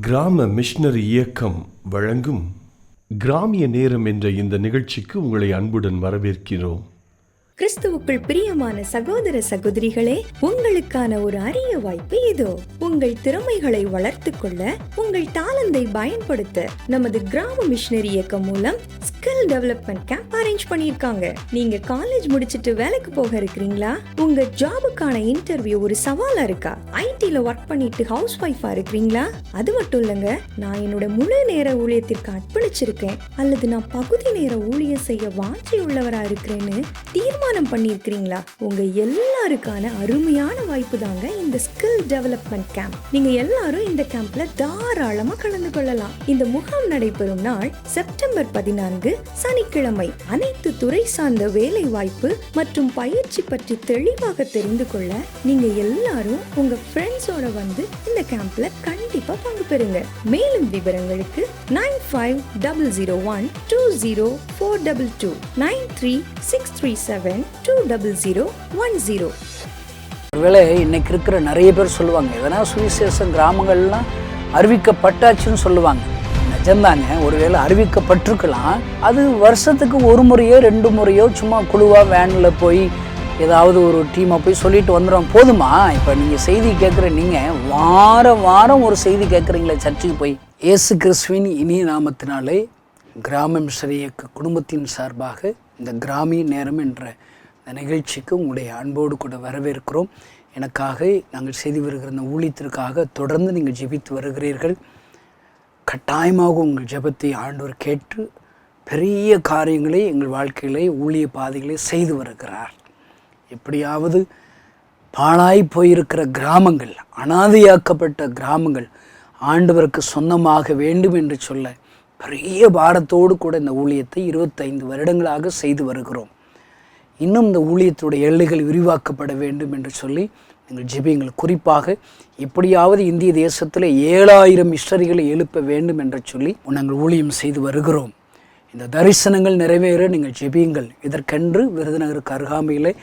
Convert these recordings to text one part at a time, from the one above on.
கிராம மிஷனரி இயக்கம் வழங்கும் கிராமிய நேரம் என்ற இந்த நிகழ்ச்சிக்கு உங்களை அன்புடன் வரவேற்கிறோம். கிறிஸ்துவுக்குள் பிரியமான சகோதர சகோதரிகளே உங்களுக்கான ஒரு அரிய வாய்ப்பு இதோ. உங்கள் திறமைகளை வளர்த்து கொள்ள உங்கள் தாளந்தை பயன்படுத்த நமது கிராம மிஷனரி இயக்கம் மூலம் ஸ்கில் டெவலப்மெண்ட் கேம்ப் அரேஞ்ச் பண்ணியிருக்காங்க. நீங்க காலேஜ் முடிச்சிட்டு வேலைக்கு போக இருக்கிறீங்களா? உங்க ஜாபுக்கான இன்டர்வியூ ஒரு சவாலா இருக்கா? ஐடில ஒர்க் பண்ணிட்டு ஹவுஸ் ஒய்ஃபா இருக்கிறீங்களா? அது மட்டும் இல்லைங்க நான் என்னோட முழு நேர ஊழியத்திற்கு அர்ப்பணிச்சிருக்கேன். அல்லது நான் பகுதி நேர ஊழியம் செய்ய வாஞ்சி உள்ளவரா இருக்கிறேன்னு தீர்மானம் பண்ணியிருக்கிறீங்களா? உங்க எல்லாருக்கான அருமையான வாய்ப்பு தாங்க இந்த ஸ்கில் டெவலப்மெண்ட் கேம்ப் நீங்க எல்லாரும் இந்த கேம்ப்ல தாராளமா கலந்து கொள்ளலாம். இந்த முகாம் நடைபெறும் நாள் செப்டம்பர் பதினான்கு சனிக்கிழமை அனைத்து துறை சார்ந்த வேலை வாய்ப்பு மற்றும் பயிற்சி பற்றி தெளிவாக தெரிந்து கொள்ள நீங்க எல்லாரும் உங்க ஃப்ரெண்ட்ஸோட வந்து இந்த கேம்ப்ல கண்டிப்பா பங்கு பெறுங்க. மேலும் விவரங்களுக்கு nine five double zero one two zero four double two nine three six three seven two double zero one zero ஒருவேளை இன்னைக்கு இருக்கிற நிறைய பேர் சொல்லுவாங்க எதனா சுவிசேஷம் கிராமங்கள்லாம் அறிவிக்கப்பட்டாச்சுன்னு சொல்லுவாங்க. நிஜம்தாங்க ஒருவேளை அறிவிக்கப்பட்டிருக்கலாம். அது வருஷத்துக்கு ஒரு முறையோ ரெண்டு முறையோ சும்மா குழுவாக வேனில் போய் ஏதாவது ஒரு டீமை போய் சொல்லிட்டு வந்துடும் போதுமா? இப்போ நீங்கள் செய்தி கேட்குற நீங்கள் வாரம் வாரம் ஒரு செய்தி கேட்குறீங்களே சர்ச்சுக்கு போய். இயேசு கிறிஸ்துவின் இனிய நாமத்தினாலே கிராமம் மிஷனரி குடும்பத்தின் சார்பாக இந்த கிராமிய நேரம் என்ற இந்த நிகழ்ச்சிக்கு உங்களுடைய அன்போடு கூட வரவேற்கிறோம். எனக்காக நாங்கள் செய்து வருகிற இந்த ஊழியத்திற்காக தொடர்ந்து நீங்கள் ஜெபித்து வருகிறீர்கள். கட்டாயமாக உங்கள் ஜெபத்தை ஆண்டவர் கேட்டு பெரிய காரியங்களை எங்கள் வாழ்க்கையிலே ஊழிய பாதைகளை செய்து வருகிறார். எப்படியாவது பாழாய் போயிருக்கிற கிராமங்கள் அனாதையாக்கப்பட்ட கிராமங்கள் ஆண்டவருக்கு சொந்தமாக வேண்டும் என்று சொல்ல பெரிய பாரத்தோடு கூட இந்த ஊழியத்தை இருபத்தைந்து வருடங்களாக செய்து வருகிறோம். இன்னும் இந்த ஊழியத்துடைய எல்லைகள் விரிவாக்கப்பட வேண்டும் என்று சொல்லி எங்கள் ஜெபியங்கள் குறிப்பாக எப்படியாவது இந்திய தேசத்தில் ஏழாயிரம் மிஸ்டரிகளை எழுப்ப வேண்டும் என்று சொல்லி நாங்கள் ஊழியம் செய்து வருகிறோம். இந்த தரிசனங்கள் நிறைவேற நீங்கள் ஜெபியுங்கள். இதற்கென்று விருதுநகருக்கு அருகாமையில்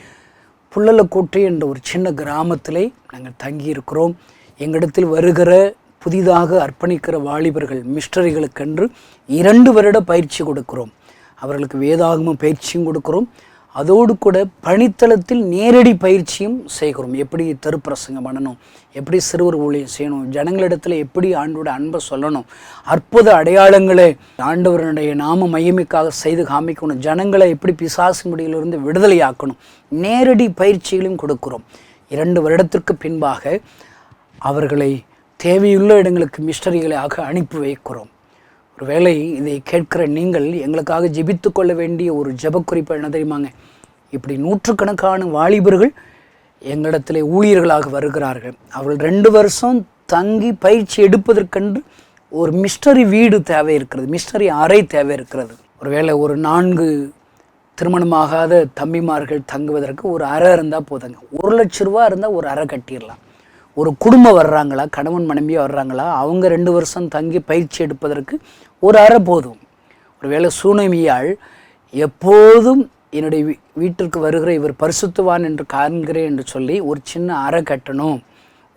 புள்ளலக்கோட்டை என்ற ஒரு சின்ன கிராமத்திலே நாங்கள் தங்கியிருக்கிறோம். எங்களிடத்தில் வருகிற புதிதாக அர்ப்பணிக்கிற வாலிபர்கள் மிஸ்டரிகளுக்கென்று இரண்டு வருட பயிற்சி கொடுக்கிறோம். அவர்களுக்கு வேதாகம பயிற்சியும் கொடுக்கிறோம். அதோடு கூட பணித்தளத்தில் நேரடி பயிற்சியும் செய்கிறோம். எப்படி தருப்பிரசங்கம் பண்ணணும்? எப்படி சிறுவர் ஊழியம் செய்யணும்? ஜனங்களிடத்தில் எப்படி ஆண்டோட அன்பை சொல்லணும்? அற்புத அடையாளங்களை ஆண்டவருடைய நாம மையமிக்காக செய்து காமிக்கணும். ஜனங்களை எப்படி பிசாசு முடியிலிருந்து விடுதலையாக்கணும்? நேரடி பயிற்சிகளையும் கொடுக்கிறோம். இரண்டு வருடத்திற்கு பின்பாக அவர்களை தேவையுள்ள இடங்களுக்கு மிஸ்டரிகளாக அனுப்பி வைக்கிறோம். ஒருவேளை இதை கேட்கிற நீங்கள் எங்களுக்காக ஜெபித்து கொள்ள வேண்டிய ஒரு ஜெபக்குறிப்பு என்ன தெரியுமாங்க? இப்படி நூற்றுக்கணக்கான வாலிபர்கள் எங்களிடத்தில் ஊழியர்களாக வருகிறார்கள். அவர்கள் ரெண்டு வருஷம் தங்கி பயிற்சி எடுப்பதற்கென்று ஒரு மிஸ்டரி வீடு தேவை இருக்கிறது மிஸ்டரி அறை தேவை இருக்கிறது. ஒருவேளை ஒரு நான்கு திருமணமாகாத தம்பிமார்கள் தங்குவதற்கு ஒரு அறை இருந்தால் போதுங்க. ஒரு லட்ச ரூபா இருந்தால் ஒரு அறை கட்டிடலாம். ஒரு குடும்பம் வர்றாங்களா கணவன் மனைவியாக வர்றாங்களா அவங்க ரெண்டு வருஷம் தங்கி பயிற்சி எடுப்பதற்கு ஒரு அறை போதும். ஒருவேளை சூனமியாள் எப்போதும் என்னுடைய வீ வீட்டிற்கு வருகிற இவர் பரிசுத்துவான் என்று காண்கிறேன் என்று சொல்லி ஒரு சின்ன அறை கட்டணும்.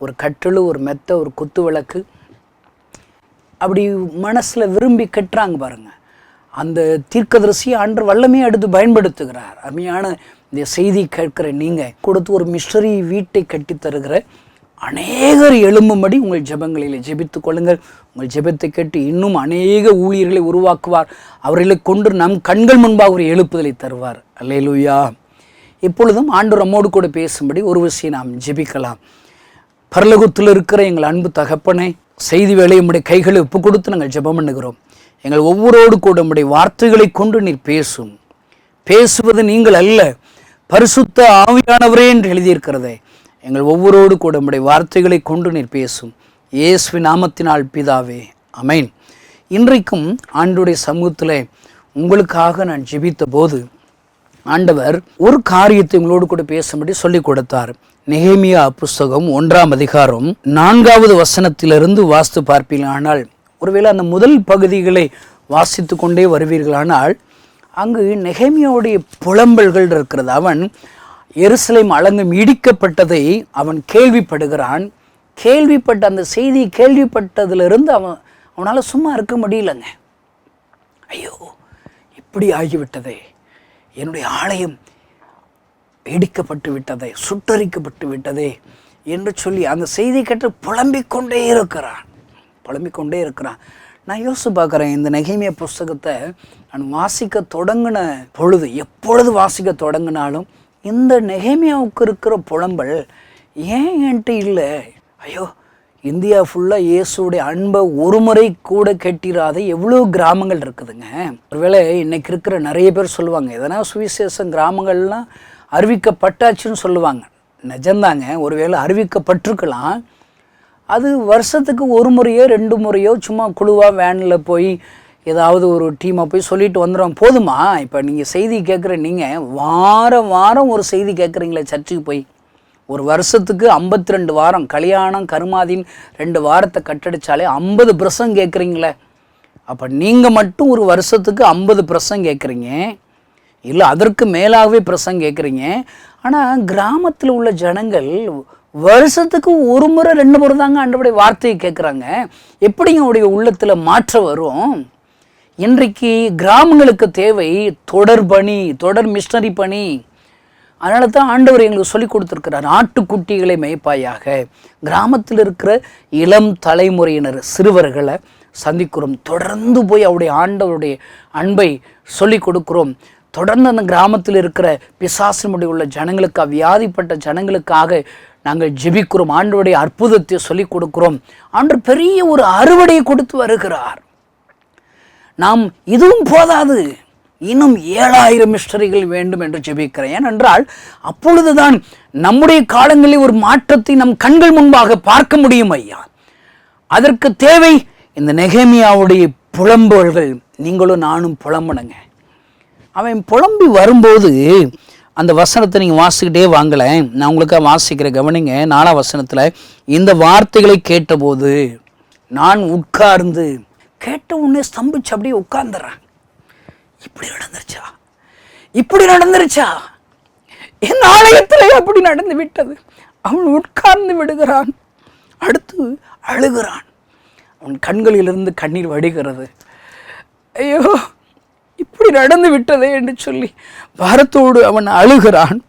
ஒரு கட்டில் ஒரு மெத்த ஒரு குத்து விளக்கு. அப்படி மனசில் விரும்பி கட்டுறாங்க பாருங்கள் அந்த தீர்க்கதரிசி அன்று வல்லமே எடுத்து பயன்படுத்துகிறார். அருமையான இந்த செய்தி கேட்கிற நீங்கள் கொடுத்து ஒரு மிஸ்டரி வீட்டை கட்டி தருகிற அநேகர் எழும்பும்படி உங்கள் ஜெபங்களில் ஜெபித்து கொள்ளுங்கள். உங்கள் ஜெபத்தை கேட்டு இன்னும் அநேக ஊழியர்களை உருவாக்குவார். அவர்களை கொண்டு நம் கண்கள் முன்பாக ஒரு எழுப்புதலை தருவார். அல்லேலூயா. இப்பொழுதும் ஆண்டு நம்மோடு கூட பேசும்படி ஒரு விஷயம் நாம் ஜெபிக்கலாம். பரலகுத்தில் இருக்கிற எங்கள் அன்பு தகப்பனை செய்தி வேலை உம்முடைய கைகளை ஒப்பு கொடுத்து நாங்கள் ஜெபம் பண்ணுகிறோம். எங்கள் ஒவ்வொருவோடு கூட உம்முடைய வார்த்தைகளை கொண்டு நீர் பேசும். பேசுவது நீங்கள் அல்ல பரிசுத்த ஆவியானவரே என்று எழுதியிருக்கிறதே. எங்கள் ஒவ்வொருவோடு கூட உம்முடைய வார்த்தைகளை கொண்டு நீர் பேசும். இயேசுவி நாமத்தினால் பிதாவே அமேன் இன்றைக்கும் ஆண்டுடைய சமூகத்தில் உங்களுக்காக நான் ஜெபித்த போது ஆண்டவர் ஒரு காரியத்தை உங்களோடு கூட பேசும்படி சொல்லிக் கொடுத்தார். நெகேமியா புஸ்தகம் ஒன்றாம் அதிகாரம் நான்காவது வசனத்திலிருந்து வாஸ்து பார்ப்பீர்களானால் ஒருவேளை அந்த முதல் பகுதிகளை வாசித்து கொண்டே வருவீர்களானால் அங்கு நெகேமியாவுடைய புலம்பல்கள் இருக்கிறது. அவன் எருசலேம் அலங்கம் இடிக்கப்பட்டதை அவன் கேள்விப்படுகிறான். கேள்விப்பட்ட அந்த செய்தியை கேள்விப்பட்டதிலிருந்து அவன் அவனால் சும்மா இருக்க முடியலங்க. ஐயோ இப்படி ஆகிவிட்டதே. என்னுடைய ஆலயம் இடிக்கப்பட்டு விட்டதே சுட்டரிக்கப்பட்டு விட்டதே என்று சொல்லி அந்த செய்தி கேட்டு புலம்பிக் கொண்டே இருக்கிறான். புலம்பிக் கொண்டே இருக்கிறான். நான் யோசிச்சு பார்க்குறேன் இந்த நெகைமிய புஸ்தகத்தை நான் வாசிக்க தொடங்கின பொழுது எப்பொழுது வாசிக்க தொடங்கினாலும் இந்த நெகைமியாவுக்கு இருக்கிற புலம்பல் ஏன் என்கிட்ட இல்லை? ஐயோ இந்தியா ஃபுல்லாக இயேசுடைய அன்பை ஒரு முறை கூட கெட்டிராத எவ்வளோ கிராமங்கள் இருக்குதுங்க. ஒருவேளை இன்றைக்கி இருக்கிற நிறைய பேர் சொல்லுவாங்க எதனா சுவிசேஷம் கிராமங்கள்லாம் அறிவிக்கப்பட்டாச்சுன்னு சொல்லுவாங்க. நிஜம்தாங்க ஒருவேளை அறிவிக்கப்பட்டிருக்கலாம். அது வருஷத்துக்கு ஒரு முறையோ ரெண்டு முறையோ சும்மா குழுவாக வேனில் போய் ஏதாவது ஒரு டீமை போய் சொல்லிட்டு வந்துடும் போதுமா? இப்போ நீங்கள் செய்தி கேட்குற நீங்கள் வாரம் வாரம் ஒரு செய்தி கேட்குறீங்களே சர்ச்சுக்கு போய். ஒரு வருஷத்துக்கு ஐம்பத்தி ரெண்டு வாரம் கல்யாணம் கருமாதின் ரெண்டு வாரத்தை கட்டடிச்சாலே ஐம்பது பிரசம் கேட்குறீங்களே. அப்போ நீங்கள் மட்டும் ஒரு வருஷத்துக்கு ஐம்பது பிரசம் கேட்குறீங்க. இல்லை அதற்கு மேலாகவே பிரசம் கேட்குறீங்க. ஆனால் கிராமத்தில் உள்ள ஜனங்கள் வருஷத்துக்கு ஒரு முறை ரெண்டு முறை தாங்க அண்டபடி வார்த்தையை கேட்குறாங்க. எப்படிங்க அவருடைய உள்ளத்தில் மாற்றம் வரும்? இன்றைக்கு கிராமங்களுக்கு தேவை தொடர் பணி தொடர் மிஷனரி பணி. அதனால தான் ஆண்டவர் எங்களுக்கு சொல்லிக் கொடுத்துருக்கிறார் ஆட்டுக்குட்டிகளை மேய்ப்பாயாக. கிராமத்தில் இருக்கிற இளம் தலைமுறையினர் சிறுவர்களை சந்திக்கிறோம். தொடர்ந்து போய் அவருடைய ஆண்டவருடைய அன்பை சொல்லி கொடுக்கிறோம். தொடர்ந்து அந்த கிராமத்தில் இருக்கிற பிசாசினுடைய உள்ள ஜனங்களுக்காக வியாதிப்பட்ட ஜனங்களுக்காக நாங்கள் ஜெபிக்கிறோம். ஆண்டவருடைய அற்புதத்தை சொல்லிக் கொடுக்கிறோம். ஆண்டு பெரிய ஒரு அறுவடையை கொடுத்து வருகிறார். நாம் இதுவும் போதாது. இன்னும் ஏழாயிரம் மிஸ்டரிகள் வேண்டும் என்று ஜெபிக்கிறேன். ஏனென்றால் அப்பொழுதுதான் நம்முடைய காலங்களில் ஒரு மாற்றத்தை நம் கண்கள் முன்பாக பார்க்க முடியும் ஐயா. அதற்கு தேவை இந்த நெகேமியாவுடைய புலம்புகள். நீங்களும் நானும் புலம்புனுங்க. அவன் புலம்பி வரும்போது அந்த வசனத்தை நீங்கள் வாசிக்கிட்டே வாங்கலை. நான் உங்களுக்காக வாசிக்கிற கவனிங்க. நாலாம் வசனத்தில் இந்த வார்த்தைகளை கேட்டபோது நான் உட்கார்ந்து கேட்ட உடனே ஸ்தம்பிச்சு அப்படியே உட்கார்ந்துறேன் இப்படி நடந்துருச்சா? இப்படி நடந்துருச்சா? என் ஆலயத்திலே அப்படி நடந்து விட்டது. அவன் உட்கார்ந்து விடுகிறான். அடுத்து அழுகிறான். அவன் கண்களிலிருந்து கண்ணீர் வடிகிறது. ஐயோ இப்படி நடந்து விட்டதே என்று சொல்லி பாரத்தோடு அவன் அழுகிறான்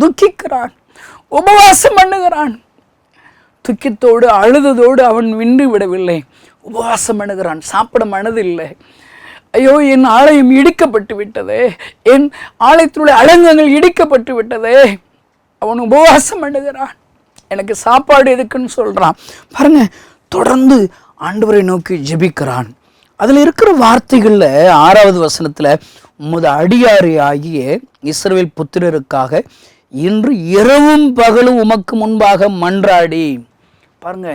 துக்கிக்கிறான் உபவாசம் பண்ணுகிறான். துக்கித்தோடு அழுததோடு அவன் விண்டு விடவில்லை. உபவாசம் எண்ணுகிறான் சாப்பிட மனதில்லை. ஐயோ என் ஆலயம் இடிக்கப்பட்டு விட்டதே. என் ஆலயத்தினுடைய அலங்கங்கள் இடிக்கப்பட்டு விட்டதே. அவன் உபவாசம் அணுகிறான். எனக்கு சாப்பாடு எதுக்குன்னு சொல்கிறான் பாருங்க தொடர்ந்து ஆண்டவரை நோக்கி ஜெபிக்கிறான். அதில் இருக்கிற வார்த்தைகளில் ஆறாவது வசனத்தில் உமது அடியாரி ஆகிய இஸ்ரேல் புத்திரருக்காக இன்று இரவும் பகலும் உமக்கு முன்பாக மன்றாடி. பாருங்க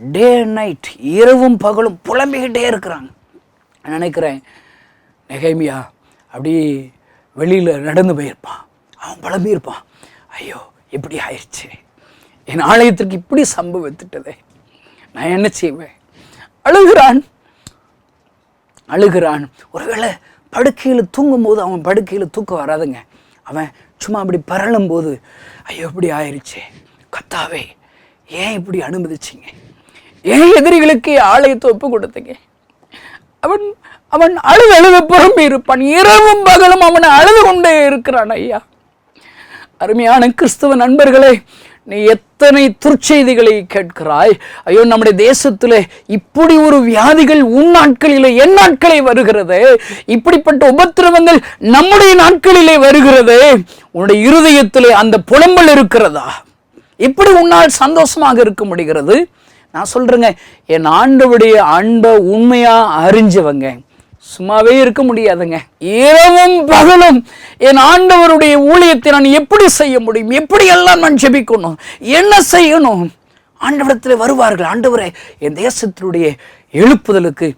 டே அண்ட் நைட் இரவும் பகலும் புலம்பிக்கிட்டே இருக்கிறாங்க. நினைக்கிறேன் நெகைமியா அப்படி வெளியில் நடந்து போயிருப்பான். அவன் புலம்பியிருப்பான் ஐயோ இப்படி ஆயிடுச்சு. என் ஆலயத்திற்கு இப்படி சம்பவத்துட்டதே நான் என்ன செய்வேன்? அழுகிறான். அழுகிறான். ஒருவேளை படுக்கையில் தூங்கும்போது அவன் படுக்கையில் தூக்கம் வராதுங்க. அவன் சும்மா அப்படி பரளும்போது ஐயோ இப்படி ஆயிடுச்சு. கத்தாவே ஏன் இப்படி அனுமதிச்சிங்க? ஏன் எதிரிகளுக்கு ஆலயத்தை ஒப்பு கொடுத்தீங்க? அவன் அவன் அழுது அழுது புறம்பி இருப்பான் இரவும் பகலும் அவனை அழுது கொண்டே இருக்கிறான் ஐயா. அருமையான கிறிஸ்தவ நண்பர்களே நீ எத்தனை துர்ச்செய்திகளை கேட்கிறாய்? ஐயோ நம்முடைய தேசத்தில் இப்படி ஒரு வியாதிகள் உன் நாட்களிலே என் நாட்களே வருகிறது. இப்படிப்பட்ட உபத்திரவங்கள் நம்முடைய நாட்களிலே வருகிறது. உன்னுடைய இருதயத்திலே அந்த புலம்பல் இருக்கிறதா? இப்படி உன்னால் சந்தோஷமாக இருக்க முடிகிறது? நான் சொல்கிறேங்க என் ஆண்டவுடைய அன்பை உண்மையாக அறிஞ்சவங்க. சும்மாவே இருக்க முடியாதுங்க. இரவும் பகலும் என் ஆண்டவருடைய ஊழியத்தை நான் எப்படி செய்ய முடியும்? எப்படி எல்லாம் நான் ஜெபிக்கணும்? என்ன செய்யணும்? ஆண்டவரத்தில் வருவார்கள். ஆண்டவரே என் தேசத்தினுடைய எழுப்புதலுக்கு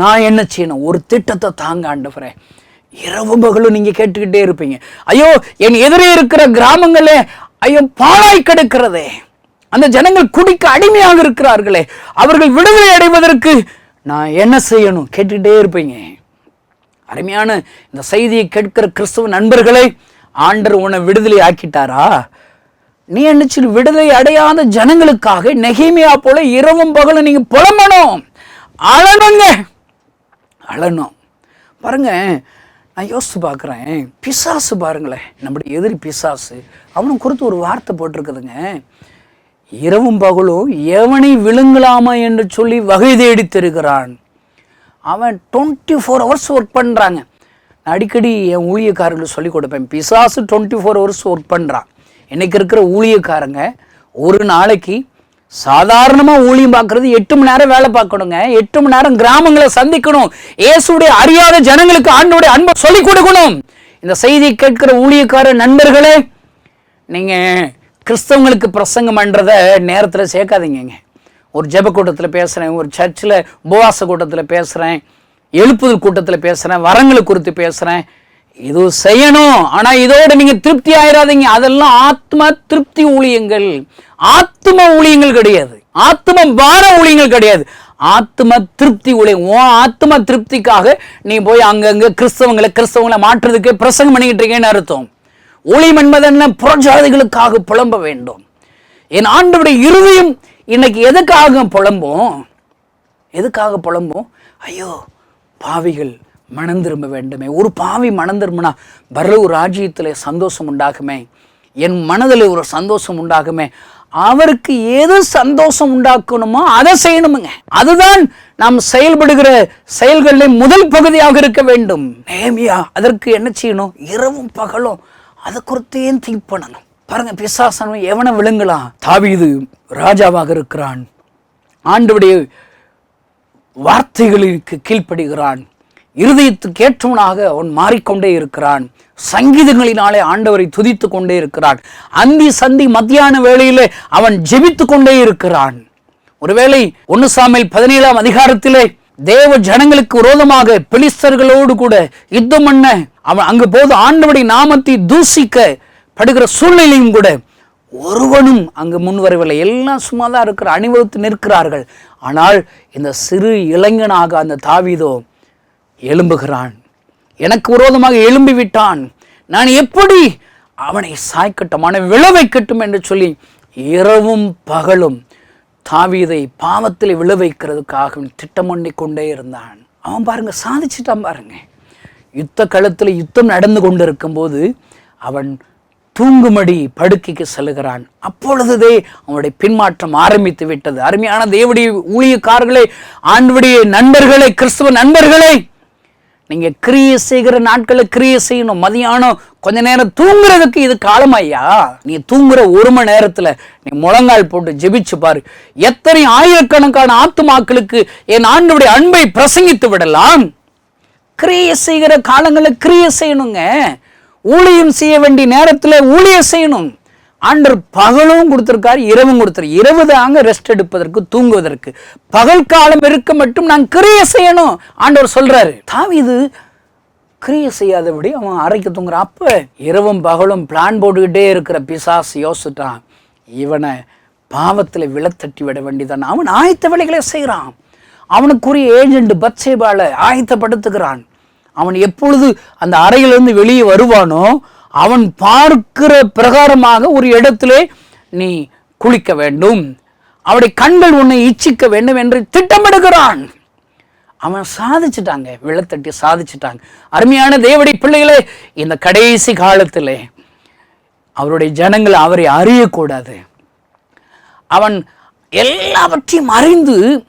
நான் என்ன செய்யணும்? ஒரு திட்டத்தை தாங்க ஆண்டவரே. இரவு பகலும் நீங்கள் கேட்டுக்கிட்டே இருப்பீங்க. ஐயோ என் எதிரே இருக்கிற கிராமங்களே ஐயோ பாழாய் கிடக்கிறதே. அந்த ஜனங்கள் குடிக்க அடிமையாக இருக்கிறார்களே. அவர்கள் விடுதலை அடைவதற்கு நான் என்ன செய்யணும்? கேட்டுக்கிட்டே இருப்பீங்க. அருமையான இந்த செய்தியை கேட்கிற கிறிஸ்துவ நண்பர்களே ஆண்டர் உன்னை விடுதலை ஆக்கிட்டாரா? நீ என்னச்சு விடுதலை அடையாத ஜனங்களுக்காக நெகிமையா போல இரவும் பகலும் நீங்க புலம்பணும். அழணுங்க. அழணும். பாருங்க நான் யோசித்து பார்க்குறேன். பிசாசு பாருங்களேன். நம்முடைய எதிரி பிசாசு. அவனும் குறித்து ஒரு வார்த்தை போட்டிருக்குதுங்க. இரவும் பகலும் எவனை விழுங்கலாமா என்று சொல்லி வகை தேடித்திருக்கிறான் அவன் டுவெண்ட்டி ஃபோர் ஹவர்ஸ் ஒர்க் பண்ணுறாங்க அடிக்கடி என் ஊழியக்காரர்களுக்கு சொல்லிக் கொடுப்பேன் பிசாசு டுவெண்ட்டி ஃபோர் ஹவர்ஸ் ஒர்க் பண்ணுறான் இன்னைக்கு இருக்கிற ஊழியக்காரங்க ஒரு நாளைக்கு சாதாரணமாக ஊழியம் பார்க்கறது எட்டு மணி நேரம் வேலை பார்க்கணுங்க. எட்டு மணி நேரம் கிராமங்களை சந்திக்கணும். இயேசுடைய அறியாத ஜனங்களுக்கு ஆண்டோடைய அன்பை சொல்லிக் கொடுக்கணும். இந்த செய்தி கேட்கிற ஊழியக்கார நண்பர்களே நீங்கள் கிறிஸ்தவங்களுக்கு பிரசங்கம் பண்ணுறத நேரத்தில் சேர்க்காதீங்கங்க. ஒரு ஜெப கூட்டத்தில் பேசுகிறேன் ஒரு சர்ச்சில் உபவாச கூட்டத்தில் பேசுகிறேன் எழுப்புதல் கூட்டத்தில் பேசுகிறேன் வரங்களை குறித்து பேசுகிறேன் இது செய்யணும். ஆனால் இதோட நீங்கள் திருப்தி ஆயிடாதீங்க அதெல்லாம் ஆத்ம திருப்தி ஊழியங்கள். ஆத்ம ஊழியங்கள் கிடையாது. ஆத்ம பார ஊழியங்கள் கிடையாது. ஆத்ம திருப்தி ஊழியம். உன் ஆத்ம திருப்திக்காக நீ போய் அங்கங்கே கிறிஸ்தவங்களை கிறிஸ்தவங்களை மாற்றுறதுக்கு பிரசங்கம் பண்ணிக்கிட்டு இருக்கேன்னு அர்த்தம். ஒளி என்பது புறஜாதிகளுக்காக புலம்ப வேண்டும். என் ஆண்டவுடைய இறுதியும் இன்னைக்கு எதுக்காக புலம்பும்? எதுக்காக புலம்பும்? ஐயோ பாவிகள் மனம் திரும்ப வேண்டுமே. ஒரு பாவி மனம் திரும்பினா பரலு ராஜ்யத்தில் சந்தோஷம் உண்டாகுமே. என் மனதில் ஒரு சந்தோஷம் உண்டாகுமே. அவருக்கு எது சந்தோஷம் உண்டாக்கணுமோ அதை செய்யணுமுங்க. அதுதான் நாம் செயல்படுகிற செயல்களில் முதல் பகுதியாக இருக்க வேண்டும். நேமியா அதற்கு என்ன செய்யணும்? இரவும் பகலும் அதை குறித்தே திங்க் பண்ணணும். பாருங்க பிசாசனும் எவனை விழுங்கலாம் தாவீது ராஜாவாக இருக்கிறான். ஆண்டுடைய வார்த்தைகளுக்கு கீழ்ப்படுகிறான். இருதயத்துக்கு ஏற்றவனாக அவன் மாறிக்கொண்டே இருக்கிறான். சங்கீதங்களினாலே ஆண்டவரை துதித்து கொண்டே இருக்கிறான். அந்தி சந்தி மத்தியான வேளையிலே அவன் ஜெபித்து கொண்டே இருக்கிறான். ஒருவேளை ஒன்னு சாமியில் பதினேழாம் அதிகாரத்திலே தேவ ஜனங்களுக்கு விரோதமாக பெலிஸ்தர்களோடு கூட யுத்தம் பண்ண அவன் அங்கு போது ஆண்டவடி நாமத்தை தூசிக்க படுகிற சூழ்நிலையும் கூட ஒருவனும் அங்கு முன் வரவில்லை. எல்லாம் சும்மா தான் இருக்கிற அணிவகுத்து நிற்கிறார்கள். ஆனால் இந்த சிறு இளைஞனாக அந்த தாவிதோ எழும்புகிறான். எனக்கு விரோதமாக எழும்பி விட்டான் நான் எப்படி அவனை சாய்க்கட்டும் அவனை விழ வைக்கட்டும் என்று சொல்லி இரவும் பகலும் தாவீதை பாவத்தில் விழுவைக்கிறதுக்காக திட்டம் பண்ணி கொண்டே இருந்தான். அவன் பாருங்க சாதிச்சிட்டான் பாருங்க. யுத்த களத்தில் யுத்தம் நடந்து கொண்டிருக்கும்போது அவன் தூங்குமடி படுக்கைக்கு செல்கிறான் அப்பொழுதுதே அவனுடைய பின்மாற்றம் ஆரம்பித்து விட்டது. அருமையான தேவடி ஊழியக்காரர்களே ஆண்டுடைய நண்பர்களே கிறிஸ்துவ நண்பர்களே நீங்கள் கிரியை செய்கிற நாட்களை கிரியை செய்யணும். மதியானம் கொஞ்ச நேரம் தூங்குறதுக்கு இது காலம் ஐயா. நீ தூங்குற ஒரு மணி நேரத்தில் நீ முழங்கால் போட்டு ஜெபிச்சு பாரு. எத்தனை ஆயிரக்கணக்கான ஆத்துமாக்களுக்கு என் ஆண்டுடைய அன்பை பிரசங்கித்து விடலாம். கிரியை செய்கிற காலங்களில் கிரியை செய்யணுங்க. ஊழியம் செய்ய வேண்டிய நேரத்தில் ஊழியம் செய்யணும். ஆண்டர் பகலும் கொடுத்துருக்காரு இரவும் கொடுத்துரு இரவு தாங்க ரெஸ்ட் எடுப்பதற்கு தூங்குவதற்கு. பகல் காலம் இருக்க மட்டும் நான் கிரிய செய்யணும் ஆண்டவர் சொல்றாரு. தாவிது கிரியை செய்யாதபடி அவன் அறைக்கு தூங்குறான். அப்ப இரவும் பகலும் பிளான் போட்டுக்கிட்டே இருக்கிற பிசாசு யோசிட்டான் இவனை பாவத்தில் விழத்தட்டி விட வேண்டியதான் அவன் ஆயத்த வேலைகளை செய்கிறான் அவனுக்குரிய ஏஜென்ட் பத்சேபால ஆயத்தப்படுத்துகிறான். அவன் எப்பொழுது அந்த அறையிலிருந்து வெளியே வருவானோ அவன் பார்க்கிற பிரகாரமாக ஒரு இடத்திலே நீ குளிக்க வேண்டும். அவருடைய கண்கள் உன்னை இச்சிக்க வேண்டும் என்று திட்டமிடுகிறான். அவன் சாதிச்சிட்டாங்க விழத்தட்டி சாதிச்சிட்டாங்க. அருமையான தேவடி பிள்ளைகளே இந்த கடைசி காலத்திலே அவருடைய ஜனங்கள் அவரை அறியக்கூடாது. அவன் எல்லாவற்றையும் அறிந்து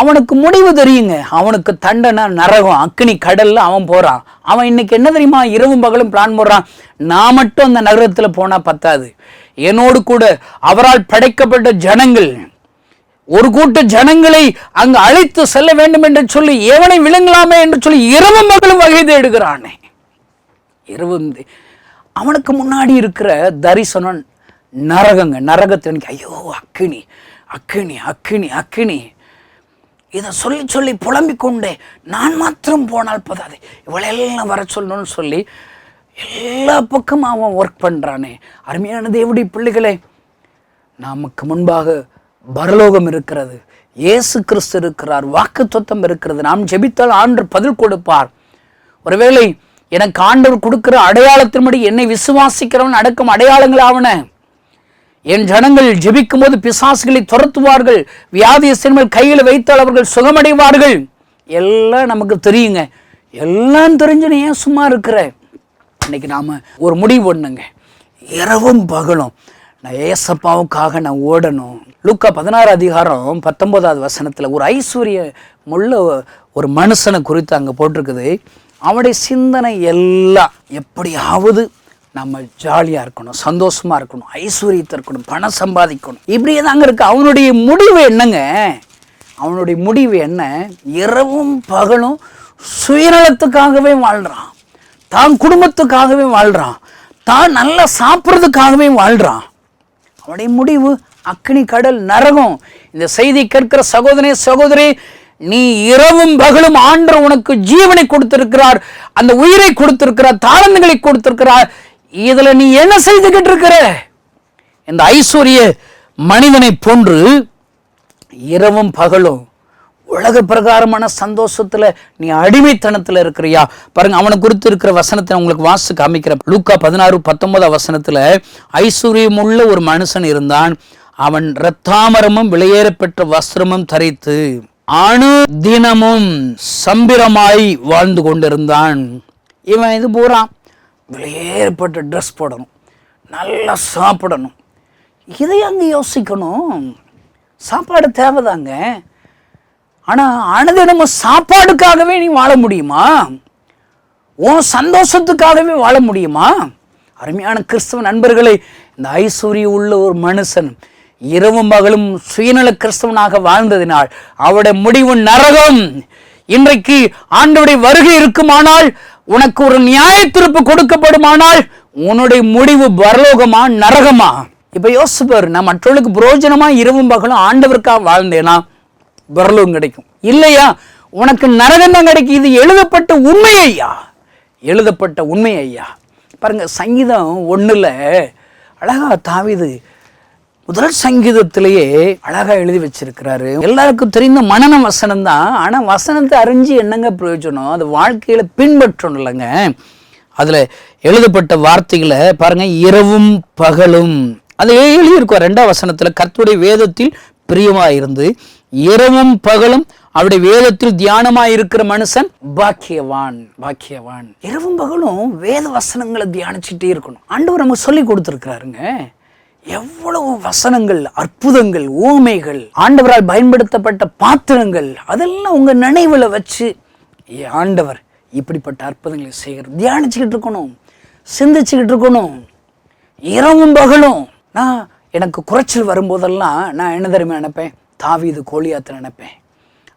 அவனுக்கு முடிவு தெரியுங்க. அவனுக்கு தண்டனை நரகம் அக்னி கடல்ல அவன் போறான். அவன் இன்னைக்கு என்ன தெரியுமா? இரவும் பகலும் பிளான் போடுறான். நான் மட்டும் அந்த நகரத்துல போனா பத்தாது. என்னோடு கூட அவரால் படைக்கப்பட்ட ஜனங்கள் ஒரு கூட்ட ஜனங்களை அங்கு அழைத்து செல்ல வேண்டும் என்று சொல்லி எவனை விழுங்கலாமே என்று சொல்லி இரவும் பகலும் வகை தேடுகிறானே. இரவும் அவனுக்கு முன்னாடி இருக்கிற தரிசனம் நரகங்க. நரகத்தை ஐயோ அக்கினி அக்கினி அக்கினி அக்கினி இதை சொல்லி சொல்லி புலம்பிக் கொண்டே நான் மாத்திரம் போனால் போதாது. இவளெல்லாம் வர சொல்லணும்னு சொல்லி எல்லா பக்கமும் அவன் ஒர்க் பண்ணுறானே அருமையான தேவடி பிள்ளைகளே நமக்கு முன்பாக பரலோகம் இருக்கிறது. இயேசு கிறிஸ்து இருக்கிறார். வாக்கு இருக்கிறது. நாம் ஜெபித்தால் ஆண்டு பதில் கொடுப்பார். ஒருவேளை எனக்கு ஆண்டவர் கொடுக்கிற அடையாளத்தின்படி என்னை விசுவாசிக்கிறவன் அடக்கும் அடையாளங்கள் ஆவன? என் ஜனங்கள் ஜெபிக்கும் போது பிசாசுகளை துரத்துவார்கள். வியாதியஸ்தர்கள் கையில் வைத்தால் அவர்கள் சுகமடைவார்கள். எல்லாம் நமக்கு தெரியுங்க. எல்லாம் தெரிஞ்சு நீ ஏன் சும்மா இருக்கிற? இன்னைக்கு நாம் ஒரு முடிவு பண்ணுங்க இரவும் பகலும் நான் ஏசப்பாவுக்காக நான் ஓடணும். லுக்கா பதினாறு அதிகாரம் பத்தொன்பதாவது வசனத்தில் ஒரு ஐஸ்வர்ய முள்ள ஒரு மனுஷனை குறித்து அங்கே போட்டிருக்குது. அவனுடைய சிந்தனை எல்லாம் எப்படியாவது நம்ம ஜாலியாக இருக்கணும் சந்தோஷமாக இருக்கணும் ஐஸ்வர்யத்தை இருக்கணும் பணம் சம்பாதிக்கணும். இப்படியே தாங்க இருக்குது அவனுடைய முடிவு என்னங்க? அவனுடைய முடிவு என்ன? இரவும் பகலும் சுயநலத்துக்காகவே வாழ்கிறான் தான் குடும்பத்துக்காகவே வாழ்கிறான் தான் நல்லா சாப்பிட்றதுக்காகவே வாழ்கிறான் அவனுடைய முடிவு அக்னி கடல் நரகம். இந்த செய்தி கேட்கிற சகோதரே சகோதரி நீ இரவும் பகலும் ஆண்டு உனக்கு ஜீவனை கொடுத்திருக்கிறார். அந்த உயிரை கொடுத்திருக்கிறார் தாளந்துகளை கொடுத்திருக்கிறார். இதுல நீ என்ன செய்துகிட்டு இருக்கிற? இந்த ஐஸ்வர்ய மனிதனை போன்று இரவும் பகலும் உலக பிரகாரமான சந்தோஷத்துல நீ அடிமைத்தனத்துல இருக்கிறியா? பாருங்க அவனை குறித்து இருக்கிற வசனத்தை உங்களுக்கு வாசு காமிக்கிற லூக்கா பதினாறு பத்தொன்பதாம் வசனத்துல ஐஸ்வர்யம் உள்ள ஒரு மனுஷன் இருந்தான். அவன் இரத்தாமரமும் விலையேற பெற்ற வஸ்திரமும் தரித்து அணு தினமும் சம்பிரமாய் வாழ்ந்து கொண்டிருந்தான். இவன் இது பூரான் விலையேறப்பட்ட ட்ரெஸ் போடணும். நல்லா சாப்பிடணும். இதை அங்கே யோசிக்கணும். சாப்பாடு தேவைதாங்க. ஆனால் அனுதினமும் சாப்பாடுக்காகவே நீ வாழ முடியுமா? உன் சந்தோஷத்துக்காகவே வாழ முடியுமா? அருமையான கிறிஸ்தவ நண்பர்களை இந்த ஐஸ்வர்ய உள்ள ஒரு மனுஷன் இரவும் பகலும் சுயநல கிறிஸ்தவனாக வாழ்ந்ததினால் அவருடைய முடிவு நரகம். இன்றைக்கு ஆண்டவருடைய வருகை இருக்குமானால் உனக்கு ஒரு நியாய தீர்ப்பு கொடுக்கப்படுமானால் உன்னுடைய முடிவு பரலோகமா நரகமா? இப்ப யோசிப்பாரு நான் மற்றவர்களுக்கு புரோஜனமா இரவும் பகலும் ஆண்டவருக்காக வாழ்ந்தேனா பரலோகம் கிடைக்கும். இல்லையா? உனக்கு நரகம் தான் கிடைக்கும். இது எழுதப்பட்ட உண்மை ஐயா. எழுதப்பட்ட உண்மை ஐயா. பாருங்க சங்கீதம் ஒண்ணுல அழகா தாவிது முதல் சங்கீதத்திலேயே அழகா எழுதி வச்சிருக்கிறாரு. எல்லாருக்கும் தெரிந்த மனன வசனம் தான் ஆனா வசனத்தை அறிஞ்சு என்னங்க பிரயோஜனம்? அது வாழ்க்கையில பின்பற்றணும் இல்லைங்க. அதுல எழுதப்பட்ட வார்த்தைகளை பாருங்க இரவும் பகலும். அதை எழுதியிருக்கோம் ரெண்டாம் வசனத்துல கர்த்துடைய வேதத்தில் பிரியமாயிருந்து இரவும் பகலும் அவருடைய வேதத்தில் தியானமாக இருக்கிற மனுஷன் பாக்கியவான் பாக்கியவான். இரவும் பகலும் வேத வசனங்களை தியானிச்சுட்டே இருக்கணும். ஆண்டவர் நமக்கு சொல்லி கொடுத்துருக்கிறாருங்க. எவ்வளவு வசனங்கள் அற்புதங்கள் ஊமைகள் ஆண்டவரால் பயன்படுத்தப்பட்ட பாத்திரங்கள் அதெல்லாம் உங்க நினைவுல வச்சு ஏ ஆண்டவர் இப்படிப்பட்ட அற்புதங்களை செய்கிற தியானிச்சுக்கிட்டு இருக்கணும் சிந்திச்சுக்கிட்டு இருக்கணும் இரவும் பகலும். நான் எனக்கு குறைச்சல் வரும்போதெல்லாம் நான் என்ன தெரியுமா நினைப்பேன்? தாவிது கோழியாத்த நினைப்பேன்.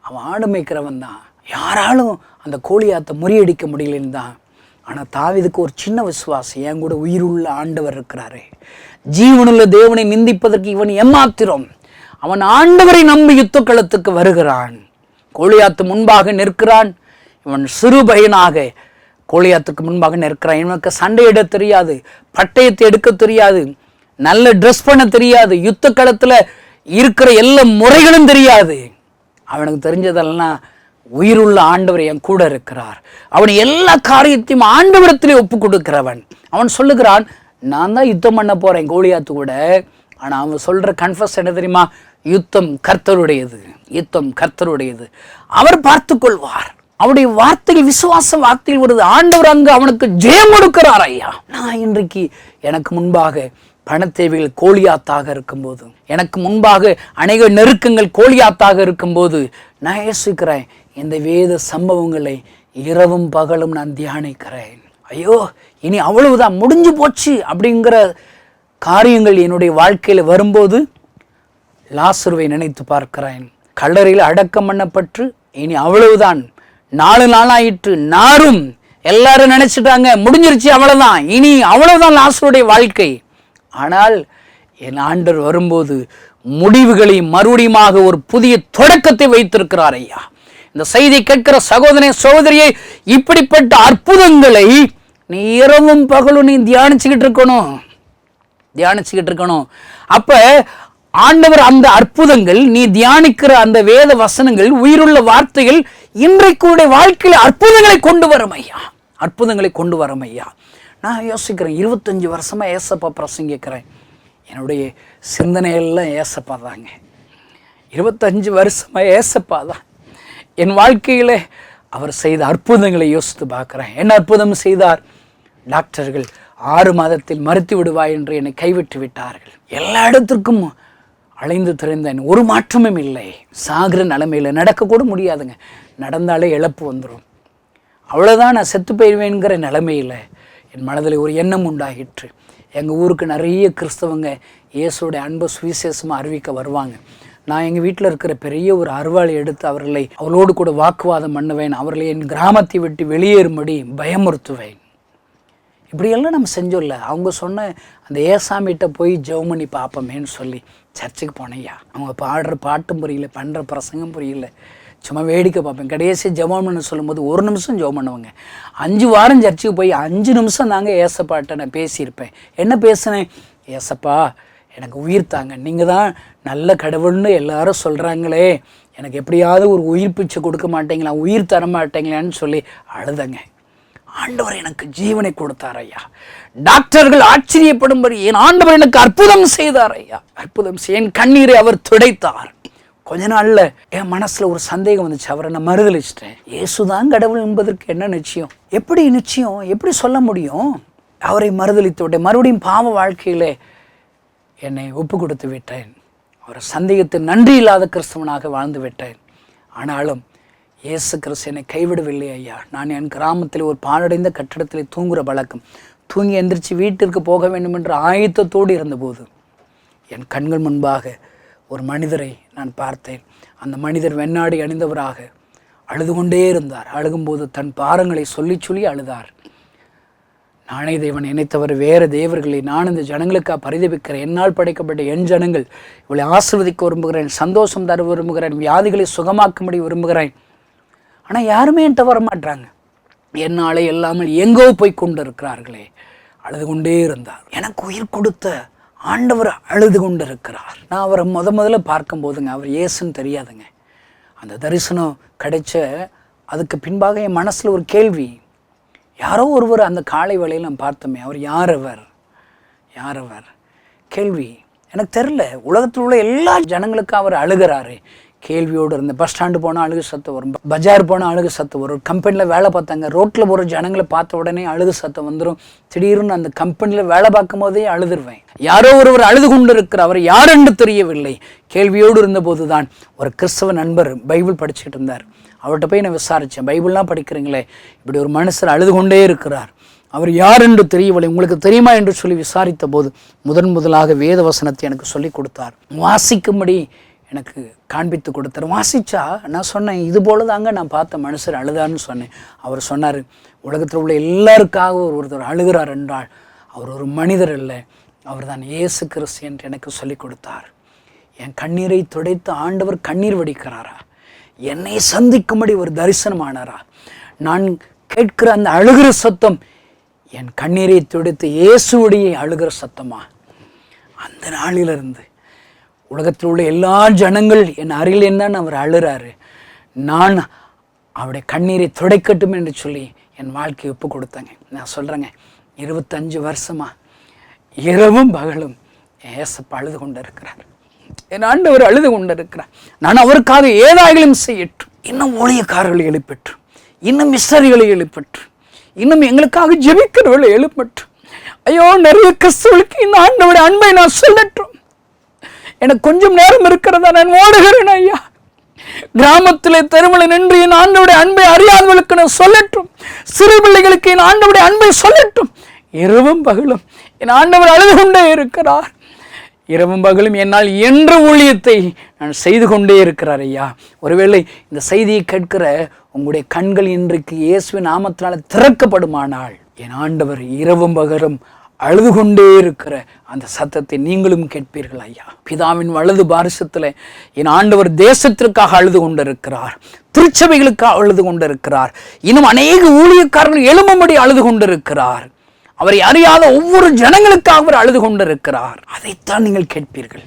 அவன் ஆடு மேய்க்கிறவன் தான். யாராலும் அந்த கோழியாத்த முறியடிக்க முடியலன்னு தான். ஆனால் தாவிதுக்கு ஒரு சின்ன விசுவாசம் என் கூட உயிருள்ள ஆண்டவர் இருக்கிறாரு. ஜீவனுள்ள தேவனை நிந்திப்பதற்கு இவன் ஏமாத்திரம். அவன் ஆண்டவரை நம்பி யுத்த களத்துக்கு வருகிறான். கோழியாத்து முன்பாக நிற்கிறான். இவன் சிறு பையனாக கோழியாத்துக்கு முன்பாக நிற்கிறான். இவனுக்கு சண்டையிட தெரியாது பட்டயத்தை எடுக்க தெரியாது நல்ல ட்ரெஸ் பண்ண தெரியாது யுத்த களத்துல இருக்கிற எல்லா முறைகளும் தெரியாது. அவனுக்கு தெரிஞ்சதெல்லாம் உயிருள்ள ஆண்டவர் என் கூட இருக்கிறார். அவன் எல்லா காரியத்தையும் ஆண்டவரத்திலே ஒப்பு கொடுக்கிறவன். அவன் சொல்லுகிறான் நான் தான் யுத்தம் பண்ண போகிறேன் கோலியாத்து கூட. ஆனால் அவன் சொல்கிற கன்ஃபஸ் என்ன தெரியுமா? யுத்தம் கர்த்தருடையது. யுத்தம் கர்த்தருடையது. அவர் பார்த்து கொள்வார். அவருடைய வார்த்தைகள் விசுவாச வார்த்தையில் வருது. ஆண்டவர் அங்கு அவனுக்கு ஜெயம் கொடுக்கிறார் ஐயா. நான் இன்றைக்கு எனக்கு முன்பாக பணத்தேவைகள் கோழியாத்தாக இருக்கும்போது எனக்கு முன்பாக அநேக நெருக்கங்கள் கோழியாத்தாக இருக்கும்போது நான் யோசிக்கிறேன் இந்த வேத சம்பவங்களை இரவும் பகலும் நான் தியானிக்கிறேன். ஐயோ இனி அவ்வளவுதான் முடிஞ்சு போச்சு அப்படிங்கிற காரியங்கள் என்னுடைய வாழ்க்கையில் வரும்போது லாசருவை நினைத்து பார்க்கிறேன். கல்லறையில் அடக்கம் பண்ணப்பட்டு இனி அவ்வளவுதான் நாலு நாளாயிற்று நாரும் எல்லாரும் நினைச்சிட்டாங்க முடிஞ்சிருச்சு அவ்வளவுதான் இனி அவ்வளவுதான் லாசருடைய வாழ்க்கை. ஆனால் என் ஆண்டர் வரும்போது முடிவுகளை மறுபடியுமாக ஒரு புதிய தொடக்கத்தை வைத்திருக்கிறார் ஐயா. இந்த செய்தி கேட்கிற சகோதரன் சகோதரியை இப்படிப்பட்ட அற்புதங்களை நீ இரவும் பகலும் நீ தியானிச்சுக்கிட்டு இருக்கணும். தியானிச்சுக்கிட்டு இருக்கணும். அப்ப ஆண்டவர் அந்த அற்புதங்கள் நீ தியானிக்கிற அந்த வேத வசனங்கள் உயிருள்ள வார்த்தைகள் இன்றைக்குடைய வாழ்க்கையில் அற்புதங்களை கொண்டு வரும் ஐயா. அற்புதங்களை கொண்டு வரும் ஐயா. நான் யோசிக்கிறேன் இருபத்தஞ்சு வருஷமா ஏசப்பா பிரசங்கிக்கிறேன். என்னுடைய சிந்தனையெல்லாம் ஏசப்பா தாங்க இருபத்தஞ்சு வருஷமாக ஏசப்பா தான் என் வாழ்க்கையில் அவர் செய்த அற்புதங்களை யோசித்து பார்க்குறேன். என்ன அற்புதம் செய்தார்? டாக்டர்கள் ஆறு மாதத்தில் மறுத்து விடுவாய் என்று என்னை கைவிட்டு விட்டார்கள். எல்லா இடத்திற்கும் அலைந்து திறந்தேன் ஒரு மாற்றமும் இல்லை. சாகிற நிலைமையில் நடக்கக்கூட முடியாதுங்க. நடந்தாலே இழப்பு வந்துடும் அவ்வளோதான் நான் செத்து போயிடுவேங்கிற நிலைமையில் என் மனதில் ஒரு எண்ணம் உண்டாகிற்று. எங்கள் ஊருக்கு நிறைய கிறிஸ்தவங்க இயேசுடைய அன்பை சுவிசேஷமாக அறிவிக்க வருவாங்க. நான் எங்கள் வீட்டில் இருக்கிற பெரிய ஒரு அருவாளை எடுத்து அவர்களை அவளோடு கூட வாக்குவாதம் பண்ணுவேன். அவர்களை என் கிராமத்தை விட்டு வெளியேறும்படி பயமுறுத்துவேன். இப்படியெல்லாம் நம்ம செஞ்சோம்ல. அவங்க சொன்ன அந்த ஏசாமிகிட்ட போய் ஜெபம் பண்ணி பார்ப்போமேன்னு சொல்லி சர்ச்சுக்கு போனேயா அவங்க பாடுற பாட்டும் புரியல பண்ணுற பிரசங்கம் புரியல. சும்மா வேடிக்கை பார்ப்பேன். கடைசியாக ஜெபம் பண்ண சொல்லும்போது ஒரு நிமிஷம் ஜெபம் பண்ணுவாங்க அஞ்சு வாரம் சர்ச்சுக்கு போய் அஞ்சு நிமிஷம் தாங்க ஏசப்பாட்ட நான் பேசியிருப்பேன். என்ன பேசினேன்? ஏசப்பா எனக்கு உயிர் தாங்க. நீங்கள் தான் நல்ல கடவுள்னு எல்லாரும் சொல்கிறாங்களே எனக்கு எப்படியாவது ஒரு உயிர் பிச்சை கொடுக்க மாட்டேங்களா? உயிர் தர மாட்டேங்களான்னு சொல்லி அழுதங்க. ஆண்டவர் எனக்கு ஜீவனை கொடுத்தார் ஐயா. டாக்டர்கள் ஆச்சரியப்படும்படி என் ஆண்டவர் எனக்கு அற்புதம் செய்தார் ஐயா. அற்புதம் செய் என் கண்ணீரை அவர் துடைத்தார். கொஞ்ச நாளில் என் மனசில் ஒரு சந்தேகம் வந்துச்சு. அவரை நான் மறுதளிச்சிட்டேன் இயேசுதான் கடவுள் என்பதற்கு என்ன நிச்சயம்? எப்படி நிச்சயம்? எப்படி சொல்ல முடியும்? அவரை மறுதளித்து விட்டேன். மறுபடியும் பாவ வாழ்க்கையிலே என்னை ஒப்பு கொடுத்து விட்டேன். அவர் சந்தேகத்தில் நன்றி இல்லாத கிறிஸ்தவனாக வாழ்ந்து விட்டேன். ஆனாலும் இயேசு கிறிஸ்து என்னை கைவிடவில்லை ஐயா. நான் என் கிராமத்தில் ஒரு பாழடைந்த கட்டிடத்தில் தூங்குகிற பழக்கம். தூங்கி எந்திரிச்சு வீட்டிற்கு போக வேண்டும் என்ற ஆயத்தத்தோடு இருந்தபோது என் கண்கள் முன்பாக ஒரு மனிதரை நான் பார்த்தேன். அந்த மனிதர் வெண்ணாடி அணிந்தவராக அழுது கொண்டே இருந்தார். அழுகும்போது தன் பாரங்களை சொல்லி சொல்லி அழுதார். நானே தேவன் நினைத்தவர் வேறு தேவர்களை. நான் இந்த ஜனங்களுக்காக பரிதபிக்கிறேன். என்னால் படைக்கப்பட்ட என் ஜனங்கள் இவளை ஆசிர்வதிக்க விரும்புகிறேன் சந்தோஷம் தர விரும்புகிறேன் வியாதிகளை சுகமாக்கும்படி விரும்புகிறேன். ஆனால் யாருமே என்கிட்ட வர மாட்டாங்க என்னாலே இல்லாமல் எங்கோ போய் கொண்டு இருக்கிறார்களே அழுது கொண்டே இருந்தார். எனக்கு உயிர் கொடுத்த ஆண்டவர் அழுது கொண்டு இருக்கிறார் நான் அவரை முத முதல்ல பார்க்கும்போதுங்க அவர் இயேசுன்னு தெரியாதுங்க. அந்த தரிசனம் கிடைச்ச அதுக்கு பின்பாக என் மனசில் ஒரு கேள்வி. யாரோ ஒருவர் அந்த காலை வேளையில் நான் பார்த்தோமே அவர் யார் அவர்? யார் அவர்? கேள்வி. எனக்கு தெரில உலகத்தில் உள்ள எல்லா ஜனங்களுக்கும் அவர் அழுகிறாரு. கேள்வியோடு இருந்த பஸ் ஸ்டாண்டு போனால் அழுகு சத்தம் வரும். பஜார் போனால் அழுகு சத்தம் வரும். கம்பெனியில் வேலை பார்த்தாங்க. ரோட்டில் போகிற ஜனங்களை பார்த்த உடனே அழுகு சத்தம் வந்துடும் திடீர்னு அந்த கம்பெனியில் வேலை பார்க்கும் போதே அழுதுருவேன். யாரோ ஒருவர் அழுது கொண்டு இருக்கிற அவர் யார் என்று தெரியவில்லை. கேள்வியோடு இருந்தபோது தான் ஒரு கிறிஸ்தவ நண்பர் பைபிள் படிச்சுட்டு இருந்தார். அவர்கிட்ட போய் நான் விசாரித்தேன் பைபிள்லாம் படிக்கிறீங்களே? இப்படி ஒரு மனுஷர் அழுது கொண்டே இருக்கிறார். அவர் யார் என்று தெரியவில்லை. உங்களுக்கு தெரியுமா என்று சொல்லி விசாரித்த போது முதன் முதலாக வேத வசனத்தை எனக்கு சொல்லி கொடுத்தார். வாசிக்கும்படி எனக்கு காண்பித்து கொடுத்தார் வாசிச்சா? நான் சொன்னேன் இது போல தாங்க நான் பார்த்த மனுஷர் அழுதான்னு சொன்னேன். அவர் சொன்னார் உலகத்தில் உள்ள எல்லாருக்காக ஒரு ஒருத்தர் அழுகிறார் என்றால் அவர் ஒரு மனிதர் இல்லை அவர் தான் இயேசு கிறிஸ்து என்று எனக்கு சொல்லிக் கொடுத்தார். என் கண்ணீரை துடைத்து ஆண்டவர் கண்ணீர் வடிக்கிறாரா? என்னை சந்திக்கும்படி ஒரு தரிசனமானாரா? நான் கேட்கிற அந்த அழுகிற சத்தம் என் கண்ணீரை துடைத்து இயேசுடைய அழுகிற சத்தமா? அந்த நாளிலிருந்து உலகத்தில் உள்ள எல்லா ஜனங்கள் என் அருகில் என்னன்னு அவர் அழுறாரு. நான் அவருடைய கண்ணீரை துடைக்கட்டும் என்று சொல்லி என் வாழ்க்கையை ஒப்பு கொடுத்தாங்க. நான் சொல்கிறேங்க இருபத்தஞ்சு வருஷமா இரவும் பகலும் ஏசப்ப அழுது கொண்டு இருக்கிறார் என் ஆண்டவர் அழுது கொண்டு இருக்கிறார் நான் அவருக்காக ஏதாயிலும் செய்யட்டும். இன்னும் ஊழியக்காரர்களை எழுப்பற்று இன்னும் மிஸ்டரிகளை எழுப்பற்று இன்னும் எங்களுக்காக ஜெபிக்கிறவர்களை எழுப்பற்று ஐயோ நிறைய கிறிஸ்தவர்களுக்கு இந்த ஆண்டவருடைய அன்பை நான் சொல்லட்டும். எனக்கு கொஞ்சம் நேரம் இருக்கிறதா நான் ஓடுகிறேன் ஐயா. கிராமத்திலே தெருவில் நின்று என் ஆண்டவுடைய அன்பை அறியாதவர்களுக்கு நான் சொல்லட்டும். சிறு பிள்ளைகளுக்கு என் ஆண்டவுடைய அன்பை சொல்லட்டும். இரவும் பகலும் என் ஆண்டவர் அழுது கொண்டே இருக்கிறார். இரவும் பகலும் என்னால் என்ற ஊழியத்தை நான் செய்து கொண்டே இருக்கிறார் ஐயா. ஒருவேளை இந்த செய்தியை கேட்கிற உங்களுடைய கண்கள் இன்றைக்கு இயேசுவின் நாமத்தினால் திறக்கப்படுமானால் என் ஆண்டவர் இரவும் பகலும் அழுது கொண்டே இருக்கிற அந்த சத்தத்தை நீங்களும் கேட்பீர்கள் ஐயா. பிதாவின் வலது பாரிசத்தில் என் ஆண்டவர் தேசத்திற்காக அழுது கொண்டிருக்கிறார் திருச்சபைகளுக்காக அழுது கொண்டிருக்கிறார் இன்னும் அநேக ஊழியக்காரர்கள் எழும்பும்படி அழுது கொண்டிருக்கிறார் அவரை அறியாத ஒவ்வொரு ஜனங்களுக்காக அவர் அழுது கொண்டிருக்கிறார் அதைத்தான் நீங்கள் கேட்பீர்கள்.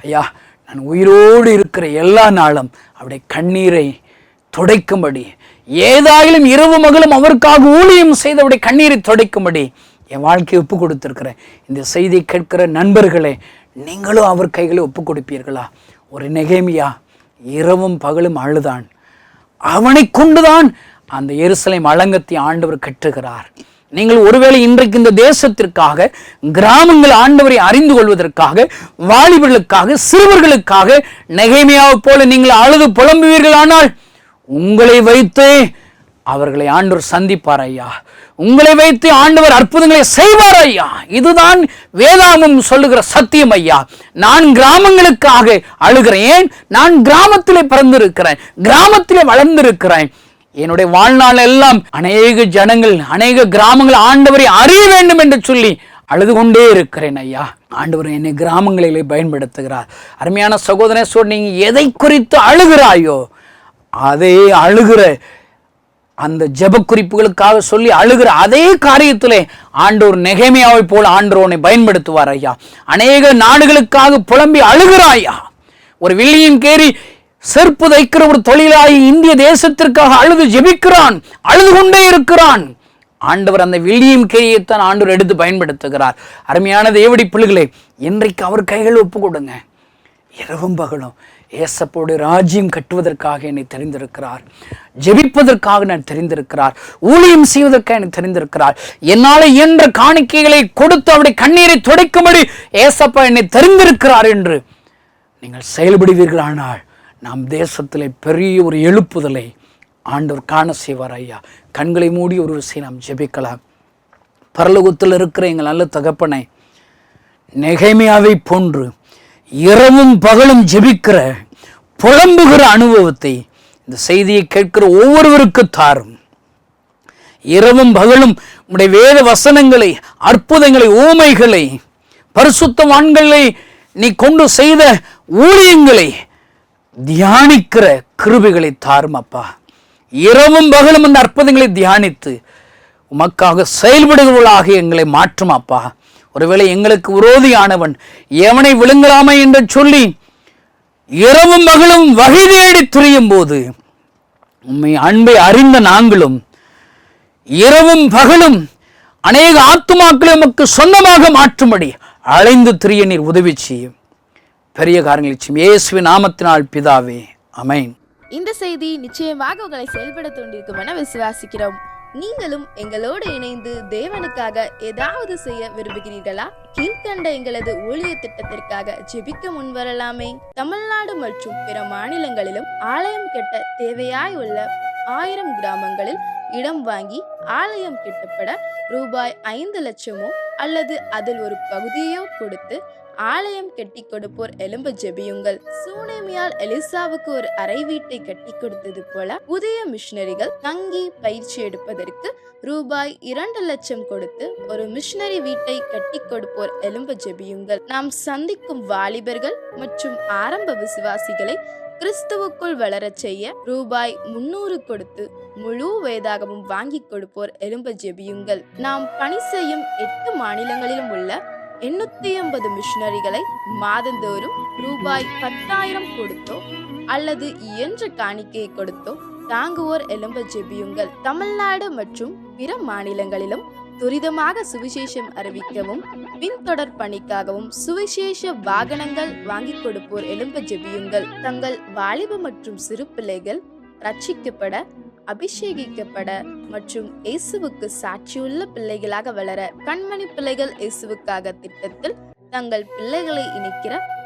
ஐயா நான் உயிரோடு இருக்கிற எல்லா நாளும் அவருடைய கண்ணீரை துடைக்கும்படி ஏதாயிலும் இரவு மகளும் அவருக்காக ஊழியம் செய்து கண்ணீரை துடைக்கும்படி என் வாழ்க்கையை ஒப்பு கொடுத்துருக்கிறேன். இந்த செய்தியை கேட்கிற நண்பர்களே நீங்களும் அவர் கைகளை ஒப்பு கொடுப்பீர்களா? ஒரு நெகேமியா இரவும் பகலும் அழுதான். அவனை கொண்டுதான் அந்த எருசலேம் அலங்கத்தை ஆண்டவர் கட்டுகிறார் நீங்கள் ஒருவேளை இன்றைக்கு இந்த தேசத்திற்காக கிராமங்கள் ஆண்டவரை அறிந்து கொள்வதற்காக வாலிபர்களுக்காக சிறுவர்களுக்காக நெகைமையாவை போல நீங்கள் அழுது புலம்புவீர்களானால் உங்களை வைத்தே அவர்களை ஆண்டோர் சந்திப்பார் ஐயா. உங்களை வைத்து ஆண்டவர் அற்புதங்களை செய்வார் ஐயா. இதுதான் வேதாமம் சொல்லுகிற சத்தியம் ஐயா. நான் கிராமங்களுக்காக அழுகிறேன். நான் கிராமத்திலே பிறந்திருக்கிறேன். கிராமத்திலே வளர்ந்திருக்கிறேன். என்னுடைய வாழ்நாள் எல்லாம் அநேக ஜனங்கள் அநேக கிராமங்கள் ஆண்டவரை அறிய வேண்டும் என்று சொல்லி அழுது கொண்டே இருக்கிறேன் ஐயா. ஆண்டவர் என்னை கிராமங்களிலே பயன்படுத்துகிறார். அருமையான சகோதரன் சொல் நீங்க எதை குறித்து அழுகிறாயோ அதே அழுகிற அந்த ஜெப குறிப்புகளுக்காக சொல்லி அழுகிற அதே காரியத்திலே ஆண்டோர் நெகைமையாவை போல ஆண்டோனை பயன்படுத்துவார் ஐயா. அநேக நாடுகளுக்காக புலம்பி அழுகிறாயா ஒரு வில்லியின் கேரி செருப்பு தைக்கிற ஒரு தொழிலாளி இந்திய தேசத்திற்காக அழுது ஜெபிக்கிறான் அழுது கொண்டே இருக்கிறான். ஆண்டவர் அந்த வில்லியம் கேரியைத்தான் ஆண்டவர் எடுத்து பயன்படுத்துகிறார். அருமையான தேவடி பிள்ளைகளே இன்றைக்கு அவர் கைகள் ஒப்பு கொடுங்க. இரவும் பகலும் ஏசப்போடு ராஜ்யம் கட்டுவதற்காக என்னை தெரிந்திருக்கிறார். ஜெபிப்பதற்காக நான் தெரிந்திருக்கிறார். ஊழியம் செய்வதற்காக எனக்கு தெரிந்திருக்கிறார். என்னால் இயன்ற காணிக்கைகளை கொடுத்து அவருடைய கண்ணீரை துடைக்கும்படி ஏசப்பா என்னை தெரிந்திருக்கிறார் என்று நீங்கள் செயல்படுவீர்களானால் நம் தேசத்திலே பெரிய ஒரு எழுப்புதலை ஆண்டவர் காண செய்வார் ஐயா. கண்களை மூடி ஒரு விஷயம் நாம் ஜெபிக்கலாம். பரலோகத்தில் இருக்கிற எங்கள் நல்ல தகப்பனை நெகைமையாவை போன்று இரவும் பகலும் ஜெபிக்கிற புலம்புகிற அனுபவத்தை இந்த செய்தியை கேட்கிற ஒவ்வொருவருக்கு தாரும். இரவும் பகலும் உடைய வேத வசனங்களை அற்புதங்களை ஊமைகளை பரிசுத்தவான்களை நீ கொண்டு செய்த ஊழியங்களை தியானிக்கிற கிருபைகளை தாரும் அப்பா. இரவும் பகலும் அந்த அற்புதங்களை தியானித்து உமக்காக செயல்படுகிறவர்களாக எங்களை மாற்றும் அப்பா. ஒருவேளை எங்களுக்கு விரோதியானவன் எவனை விழுங்கலாமே என்று சொல்லி இரவும் மகளும் வகை தேடி துரியும் போது உண்மை அன்பை அறிந்த நாங்களும் இரவும் பகலும் அநேக ஆத்துமாக்களை உமக்கு சொந்தமாக மாற்றும்படி அலைந்து திரிய நீர் உதவி செய்யும். பெரிய காரியங்களை செய்யும் இயேசுவின் நாமத்தினால் பிதாவே அமைன் இந்த செய்தி நிச்சயமாக உங்களை செயல்பட தூண்டிருக்கும் என விசுவாசிக்கிறோம். நீங்களும் எங்களோடு இணைந்து தேவனுக்காக ஏதாவது செய்ய விரும்புகிறீர்களா? கீழ்கண்ட எங்களது ஊழிய திட்டத்திற்காக ஜெபிக்க முன்வரலாமே. தமிழ்நாடு மற்றும் பிற மாநிலங்களிலும் ஆலயம் கட்ட தேவையாய் உள்ள ஆயிரம் கிராமங்களில் இடம் வாங்கி ஆலயம் கெட்டப்பட ரூபாய் ஐந்து லட்சமோ அல்லது அதில் ஒரு பகுதியோ கொடுத்து ஆலயம் கட்டி கொடுப்போர் எலும்பு ஜெபியுங்கள். சூனேமியால் எலிசாவுக்கு ஒரு அறை வீட்டை கட்டி கொடுத்தது போல புதிய மிஷினரிகள் தங்கி பயிற்சி எடுப்பதற்கு ரூபாய் இரண்டு லட்சம் கொடுத்து ஒரு மிஷினரி வீட்டை கட்டி கொடுப்போர் எலும்பு ஜெபியுங்கள். நாம் சந்திக்கும் வாலிபர்கள் மற்றும் ஆரம்ப விசுவாசிகளை கிறிஸ்துவுக்குள் வளரச் செய்ய ரூபாய் முன்னூறு கொடுத்து முழு வேதாகமும் வாங்கி கொடுப்போர் எலும்பு ஜெபியுங்கள். நாம் பணி செய்யும் எட்டு மாநிலங்களிலும் உள்ள எண்ணூத்தி ஐம்பது மிஷினரிகளை மாதந்தோறும் ரூபாய் பத்தாயிரம் கொடுத்தோ அல்லது இயன்ற காணிக்கையை கொடுத்தோ தாங்குவோர் எலும்ப ஜெபியுங்கள். தமிழ்நாடு மற்றும் பிற மாநிலங்களிலும் துரிதமாக சுவிசேஷம் அறிவிக்கவும் பின்தொடர் பணிக்காகவும் சுவிசேஷ வாகனங்கள் வாங்கி கொடுப்போர் எலும்ப ஜெபியுங்கள். தங்கள் வாலிப மற்றும் சிறு பிள்ளைகள் ரட்சிக்கப்பட அபிஷேகிக்கப்பட மற்றும் இயேசுவுக்கு சாட்சியுள்ள பிள்ளைகளாக வளர கண்மணி பிள்ளைகள் இயேசுவுக்காக திட்டத்தில் தங்கள் பிள்ளைகளை இணைக்கிற